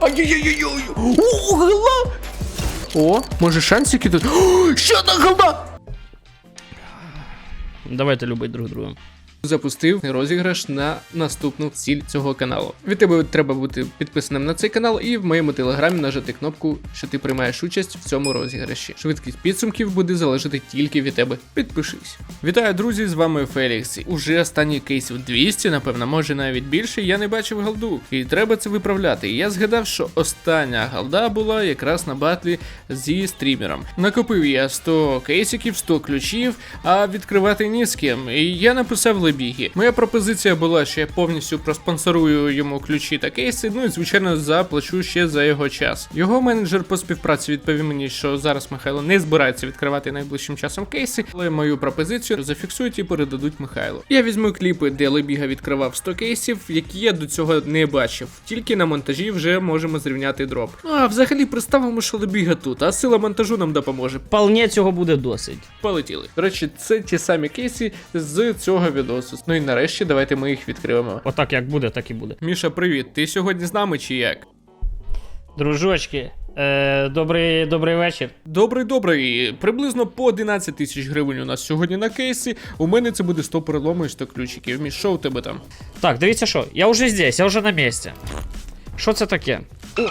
Ай-яй-яй-яй! О, голова! О, може шансики тут. О, ще одна голова! Давайте любити друг друга. Запустив розіграш на наступну ціль цього каналу. Від тебе треба бути підписаним на цей канал і в моєму телеграмі нажати кнопку, що ти приймаєш участь в цьому розіграші. Швидкість підсумків буде залежати тільки від тебе. Підпишись. Вітаю, друзі! З вами Фелікс. Уже останні кейсів 200, напевно, може навіть більше. Я не бачив голду, і треба це виправляти. Я згадав, що остання голда була якраз на батлі зі стрімером. Накопив я 100 кейсиків, 100 ключів, а відкривати ні з ким. І я написав Лебігі. Моя пропозиція була, що я повністю проспонсорую йому ключі та кейси. Ну і звичайно заплачу ще за його час. Його менеджер по співпраці відповів мені, що зараз Михайло не збирається відкривати найближчим часом кейси, але мою пропозицію зафіксують і передадуть Михайлу. Я візьму кліпи, де Лебіга відкривав 100 кейсів, які я до цього не бачив. Тільки на монтажі вже можемо зрівняти дроп. Ну а взагалі представимо, що Лебіга тут, а сила монтажу нам допоможе. Вполне цього буде досить. Полетіли. До речі, це ті самі кейси з цього відосу. Ну і нарешті давайте ми їх відкриємо. Отак як буде, так і буде. Міша, привіт. Ти сьогодні з нами чи як? Дружочки, е, добрий, добрий вечір. Добрий, добрий. Приблизно по 11 тисяч гривень у нас сьогодні на кейсі. У мене це буде 100 перелому і 100 ключиків. Міш, що у тебе там? Так, дивіться що, я вже здесь, я вже на місці. Що це таке? О,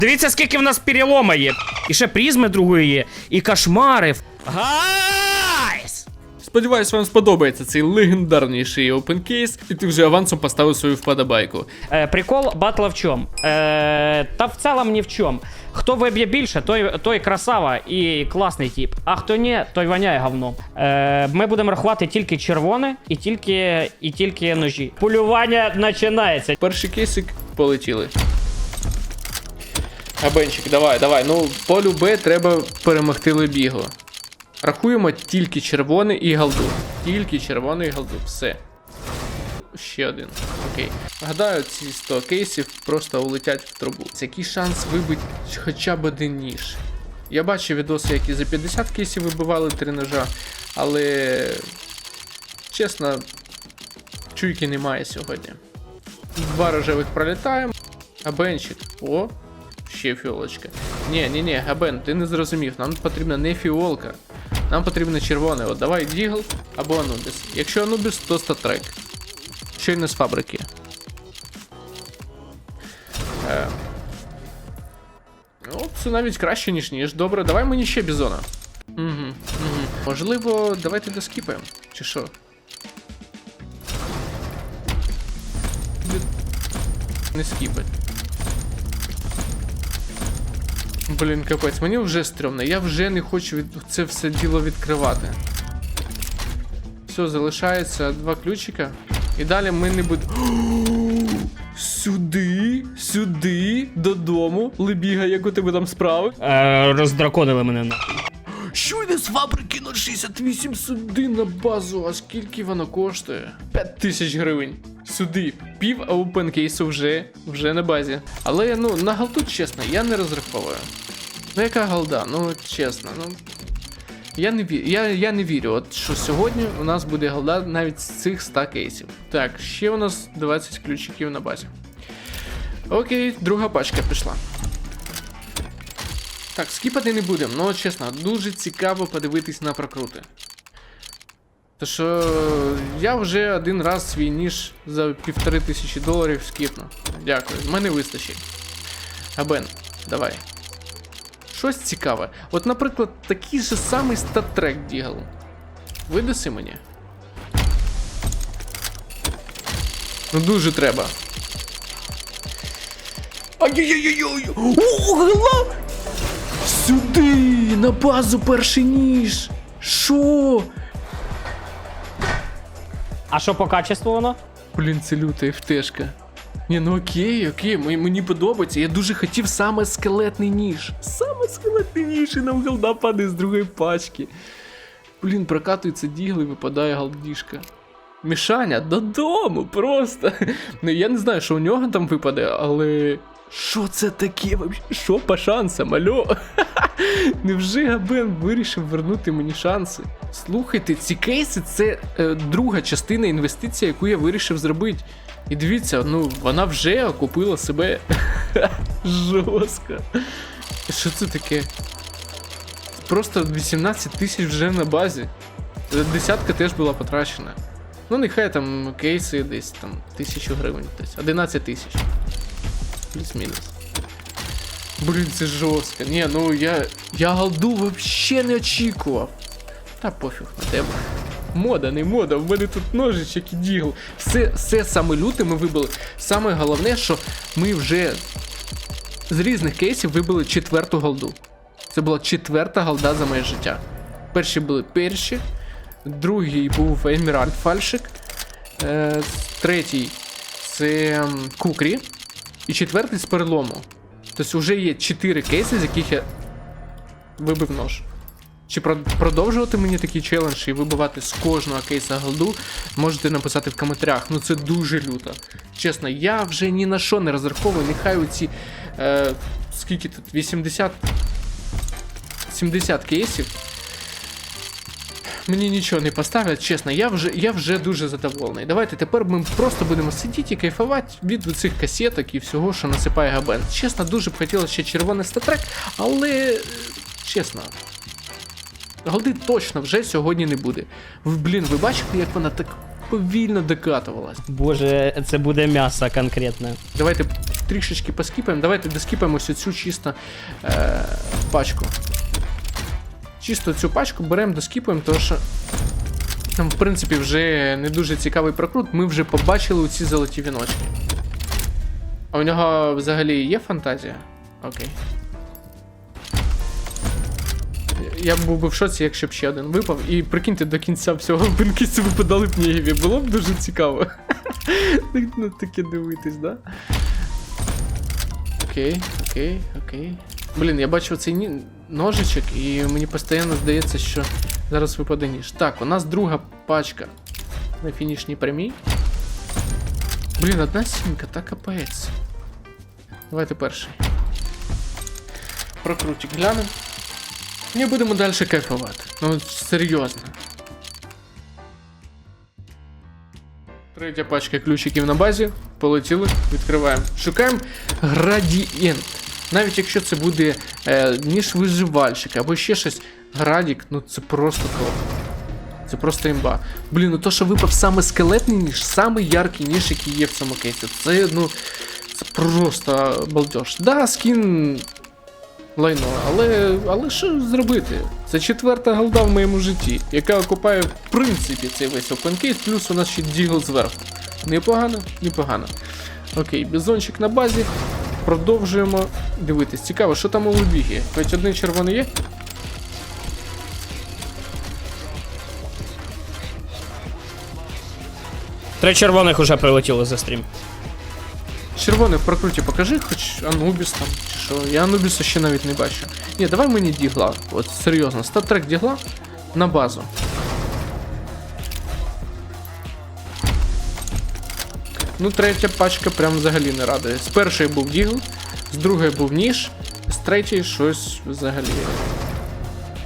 дивіться, скільки в нас перелома є. І ще призми другої є, і кошмари. Гайс! Сподіваюсь, вам сподобається цей легендарніший опенкейс, і ти вже авансом поставив свою вподобайку. Е, прикол батла в чому? Е, та в цілому ні в чому. Хто виб'є більше, той, той красава і класний тип. А хто ні, той воняє говно. Е, ми будемо рахувати тільки червоне і тільки, і тільки ножі. Полювання починається. Перший кейсик полетіли. Габенчик, давай, давай. Ну, полю Б треба перемогти Лебігу. Рахуємо тільки червоний і галду. Тільки червоний і галду. Все. Ще один. Окей. Гадаю, ці 100 кейсів просто улетять в трубу. Який шанс вибити хоча б один ніж? Я бачив відоси, які за 50 кейсів вибивали три ножа, але. Чесно, чуйки немає сьогодні. Два рожевих пролітаємо. Габенчик. О, ще фіолочка. Ні, ні, ні, Габен, ти не зрозумів. Нам потрібна не фіолка. Нам потрібно червоне. От давай Дігл або Анубіс. Якщо Анубіс, то статрек. Щойно з фабрики. Е. Ну, це навіть краще, ніж ніж. Добре, давай мені ще бізона. Угу, угу. Можливо, давайте доскіпаємо. Чи що? Не скіпать. Блін, капець, мені вже стрьомно, я вже не хочу від... це все діло відкривати. Все, залишається два ключика. І далі ми не будемо. Сюди, сюди, додому. Лебіга, як у тебе там справи? Е, роздраконили мене на. З фабрики 068 сюди на базу. А скільки воно коштує? 5 тисяч гривень. Сюди. Пів аупенкейсу вже, вже на базі. Але ну, на галду, чесно, я не розраховую. Ну яка галда? Ну, чесно, ну. Я не вірю, я, я не вірю, от що сьогодні у нас буде галда навіть з цих 100 кейсів. Так, ще у нас 20 ключиків на базі. Окей, друга пачка пішла. Так, скіпати не будемо, ну чесно, дуже цікаво подивитись на прокрути. То що я вже один раз свій ніж за півтори тисячі доларів скіпну. Дякую, з мене вистачить. Абен, давай. Щось цікаве. От, наприклад, такий же самий статрек Дігл. Видаси мені. Ну дуже треба. Ай-яй-яй-яй! О! Сюди! На базу перший ніж! Шо? А що по качеству воно? Блін, це люта ФТшка. Ні, ну окей, окей, мені, мені подобається. Я дуже хотів саме скелетний ніж. Саме скелетний ніж, і нам голда падає з другої пачки. Блін, прокатується дігли, випадає галдішка. Мішаня, додому, просто. Ну я не знаю, що у нього там випаде, але. Що це таке? Що по шансам, альо? Невже Габен вирішив вернути мені шанси? Слухайте, ці кейси це е, друга частина інвестиції, яку я вирішив зробити. І дивіться, ну вона вже окупила себе жорстко. Що це таке? Просто 18 тисяч вже на базі. Десятка теж була потрачена. Ну, нехай там кейси десь там тисячу гривень десь. 11 тисяч. Плюс-мінус. Блін, це жорстко. Ні, ну я. Я голду вообще не очікував. Та пофіг на тебе. Мода, не мода, в мене тут ножичок і дігл. Все, все саме люте ми вибили. Саме головне, що ми вже з різних кейсів вибили четверту голду. Це була четверта голда за моє життя. Перші були перші, другий був Еміральд Фальшик, е, третій це Кукрі, і четвертий з перелому. Тобто вже є чотири кейси, з яких я вибив нож. Чи продовжувати мені такий челендж і вибивати з кожного кейса голду, можете написати в коментарях. Ну це дуже люто. Чесно, я вже ні на що не розраховую. Нехай оці. Е, скільки тут? 80. 70 кейсів. Мені нічого не поставлять, чесно, я вже, я вже дуже задоволений. Давайте тепер ми просто будемо сидіти і кайфувати від цих касеток і всього, що насипає Габен. Чесно, дуже б хотілося ще червоний статрек, але чесно. Голди точно вже сьогодні не буде. Ви, блін, ви бачите, як вона так повільно докатувалась. Боже, це буде м'ясо конкретне. Давайте трішечки поскіпаємо. Давайте доскіпаємо ось цю чисто е, пачку. Чисто цю пачку беремо, доскіпуємо, тому що нам, в принципі, вже не дуже цікавий прокрут. Ми вже побачили ці золоті віночки. А у нього взагалі є фантазія? Окей. Я був би в шоці, якщо б ще один випав. І прикиньте, до кінця всього бенкісті випадали б Нєгіві. Було б дуже цікаво. Ну, таке дивитись, да? Окей, окей, окей. Блін, я бачу цей ножичок, і мені постійно здається, що зараз випаде ніж. Так, у нас друга пачка на фінішній прямій. Блін, одна сімка, та капець. Давайте перший. Прокрутик глянемо. І будемо далі кайфувати. Ну, от серйозно. Третя пачка ключиків на базі. Полетіли, відкриваємо. Шукаємо градієнт. Навіть якщо це буде е, ніж виживальщик або ще щось. Градік, ну це просто топ. Це просто імба. Блін, ну то, що випав саме скелетний ніж, саме яркий ніж, який є в цьому кейсі. Це, ну. Це просто балдеж. Да, скін лайно, але, але що зробити? Це четверта голда в моєму житті, яка окупає в принципі цей весь опенкейс, плюс у нас ще дігл зверху. Непогано, непогано. Окей, бізончик на базі. Продовжуємо дивитись. Цікаво, що там у лобігі? Хоч один червоний є? Три червоних уже прилетіли за стрім. Червоний в прокруті покажи, хоч Анубіс там, чи що. Я Анубіса ще навіть не бачу. Ні, давай мені дігла. От серйозно, статрек дігла на базу. Ну, третя пачка прям взагалі не радує. З першої був дігл, з другої був ніж, з третьої щось взагалі.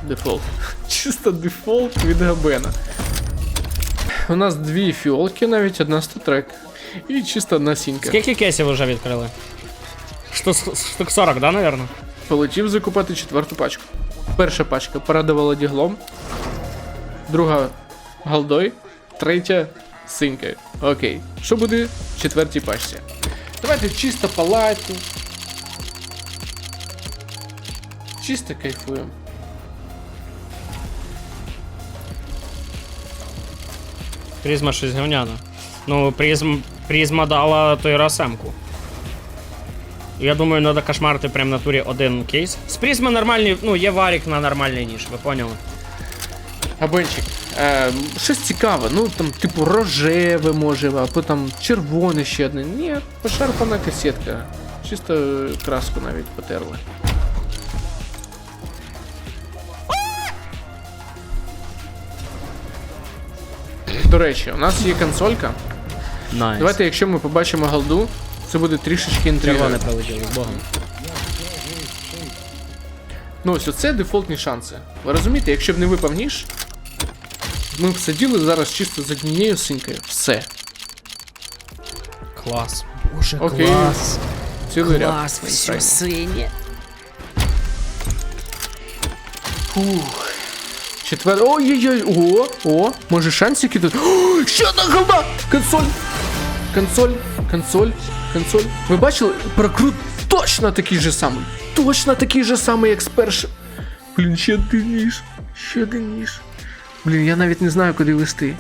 Дефолт. Чисто дефолт від Габена. У нас дві фіолки, навіть одна статрек. І чисто одна сінька. Скільки кейсів вже відкрили? Штук, штук 40, да, наверное? Полетів закупати четверту пачку. Перша пачка порадувала діглом, друга голдой, третя синькою. Окей. Що буде в четвертій пачці? Давайте чисто по. Чисто кайфуємо. Призма щось говняна. Ну, призм, призма дала той раз. Я думаю, треба кошмарити прям в натурі один кейс. З призми нормальний, ну, є варік на нормальний ніж, ви поняли? Габенчик, е, щось цікаве, ну там, типу, рожеве може, або там червоне ще одне. Ні, пошарпана касетка. Чисто краску навіть потерли. До речі, у нас є консолька. Найс. Давайте, якщо ми побачимо голду, це буде трішечки інтрига. Червоне прилетіло, з Богом. Ну ось оце дефолтні шанси. Ви розумієте, якщо б не випав ніж, ми б сиділи зараз чисто з однією синькою. Все. Клас. Боже, Окей. клас. Цілий ряд. Клас, все Правильно. синє. Фух. Четвер... Ой-ой-ой, о, о, може шансики тут. О, ще одна голда! Консоль! Консоль, консоль, консоль. Ви бачили? Прокрут точно такий же самий. Точно такий же самий, як з першим. Блін, ще один ніж. Ще один ніж. Блін, я навіть не знаю, куди вести.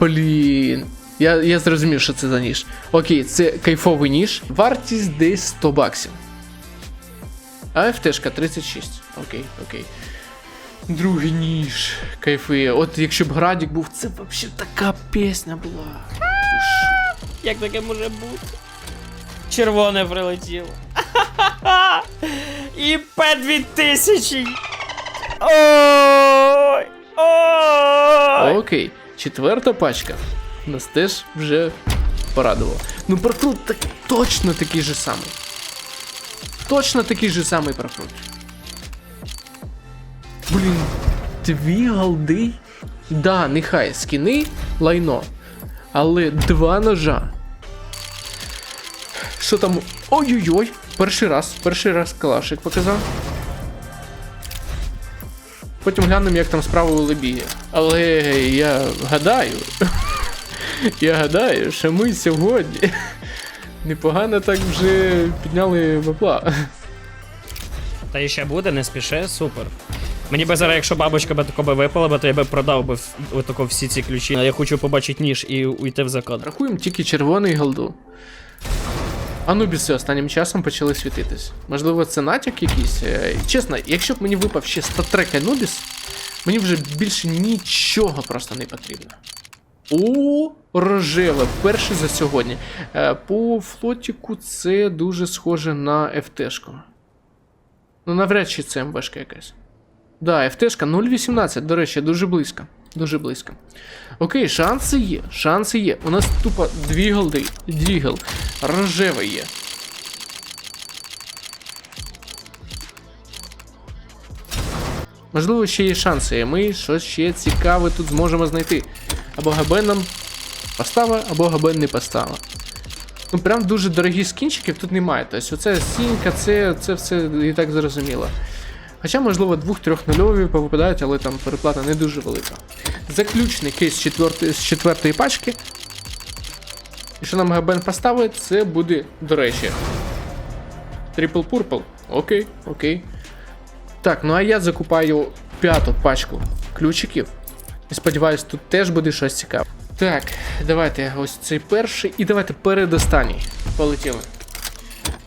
Блін. Я, я зрозумів, що це за ніж. Окей, це кайфовий ніж. Вартість десь 100 баксів. А ФТшка 36. Окей, окей. Другий ніж. Кайфує. От якщо б Градік був, це взагалі така пісня була. Як таке може бути? Червоне прилетіло. І П2000. Ой! Окей. Четверта пачка. Нас теж вже порадувало. Ну прокрут так, точно такий же самий. Точно такий же самий прокрут. Блін, дві голди. Да, нехай скіни лайно. Але два ножа. Що там? Ой-ой-ой! Перший раз, перший раз калашик показав. Потім глянемо, як там справа у Лебіги. Але я гадаю. я гадаю, що ми сьогодні непогано так вже підняли бабла. Та і ще буде, не спіши, супер. Мені би зараз, якщо бабочка би тако би випала, би, то я би продав би отако всі ці ключі. Я хочу побачити ніж і уйти в закат. Рахуємо тільки червоний голду. Анубіси останнім часом почали світитись. Можливо, це натяк якийсь. Е, Чесно, якщо б мені випав ще статрек Анубіс, мені вже більше нічого просто не потрібно. О, рожеве, перше за сьогодні. Е, По флотіку це дуже схоже на ФТшку. Ну, навряд чи це МВшка якась. Да, ФТшка 0.18, до речі, дуже близько. Дуже близько. Окей, шанси є. Шанси є. У нас тупо дві голди. Дігл. Рожеве є. Можливо, ще є шанси, і ми щось ще цікаве тут зможемо знайти. Або габен нам постава, або габен не постава. Ну, прям дуже дорогі скінчиків тут немає. Тобто, оце сінька, це, це все і так зрозуміло. Хоча, можливо, двох-трьох нульові повипадають, але там переплата не дуже велика. Заключний кейс з четвертої, з четвертої пачки. І що нам Габен поставить, це буде, до речі. Трипл Purple. Окей, окей. Так, ну а я закупаю п'яту пачку ключиків. І сподіваюсь, тут теж буде щось цікаве. Так, давайте ось цей перший. І давайте передостанній. Полетіли.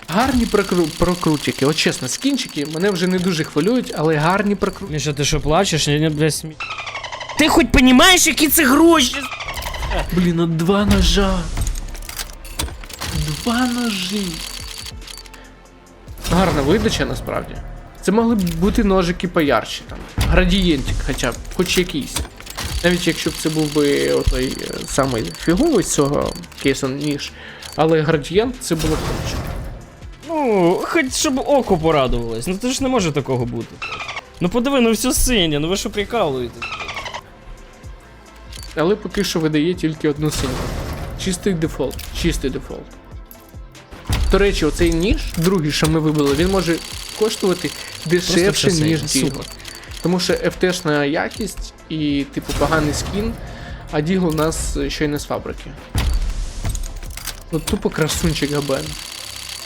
Гарні прокру... прокрутики. От чесно, скінчики мене вже не дуже хвилюють, але гарні прокрутики. Міша, ти що плачеш? Я не бля смі... Ти хоч понімаєш, які це гроші? Блін, от два ножа. Два ножі. Гарна видача насправді. Це могли б бути ножики поярче там. Градієнтик хоча б, хоч якийсь. Навіть якщо б це був би отой е, самий фіговий з цього кейсу ніж. Але градієнт це було б краще. Ну, хоч щоб око порадувалось. Ну це ж не може такого бути. Ну подиви, ну все синє, ну ви що прикалуєте? Але поки що видає тільки одну синю. Чистий дефолт. Чистий дефолт. До речі, оцей ніж, другий, що ми вибили, він може коштувати дешевше, ніж Дігл. Тому що FT-шна якість і, типу, поганий скін, а Дігл у нас ще й не з фабрики. От тупо красунчик Габен.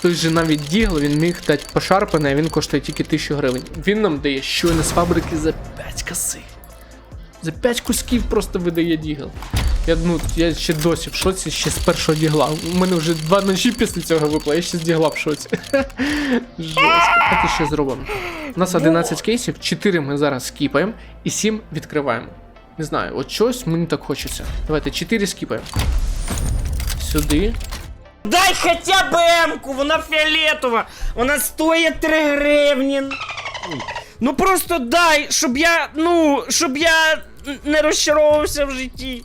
Той же навіть Дігл, він міг дати пошарпане, а він коштує тільки 1000 гривень. Він нам дає щойно з фабрики за 5 коси. За 5 кусків просто видає Дігл. Я, ну, я ще досі в шоці ще з першого дігла. У мене вже два ночі після цього випало, я ще з дігла в шоці. Жорстко. Давайте ще зробимо. У нас 11 кейсів, 4 ми зараз скіпаємо і 7 відкриваємо. Не знаю, от щось мені так хочеться. Давайте 4 скіпаємо. Сюди. Дай хоча б М-ку, вона фіолетова, вона стоїть 3 гривні. Ну просто дай, щоб я, ну, щоб я не розчаровувався в житті.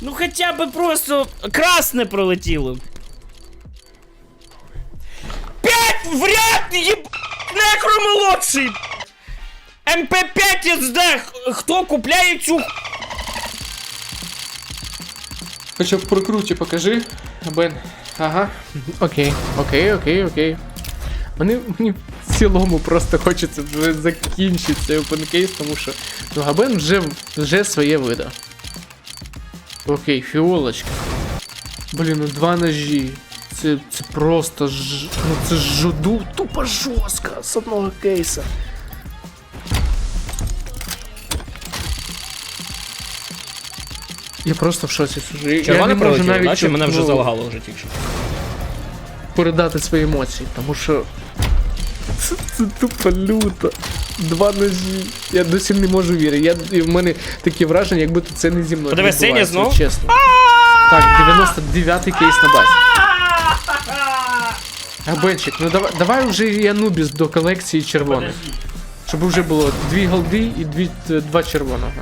Ну хоча б просто красне пролетіло. П'ять в ряд, єб... Некромолодший! МП5 СД, хто купляє цю Хоча б прокруті покажи. Бен, Ага. Окей, окей, окей, окей. Мені, мені в цілому просто хочеться вже закінчити цей опенкейс, тому що ну, Габен вже, вже своє видав. Окей, фіолочка. Блін, ну два ножі. Це, це просто ж. Ну це ж жуду тупо жорстко з одного кейса. Я просто в шоці сижу. Я Червоне не можу прилетіло, навіть наче мене вже ну, залагало вже тільки що. передати свої емоції, тому що це, це тупо люто. Два ножі. Я досі не можу вірити. Я, і в мене таке враження, як будто це не зі мною. Подивись, синє відбувається, знов? Чесно. Так, 99-й кейс на базі. Габенчик, ну давай, давай вже і Анубіс до колекції червоних. Щоб вже було дві голди і дві, два червоного.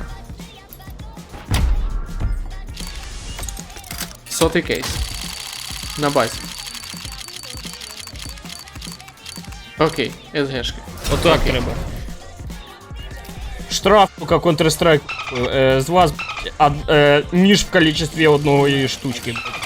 Сотий кейс. На базі. Окей, СГшки. Отак треба. Штраф, сука, Counter-Strike. Е, з вас а, е, ніж в кількості одної штучки. блядь.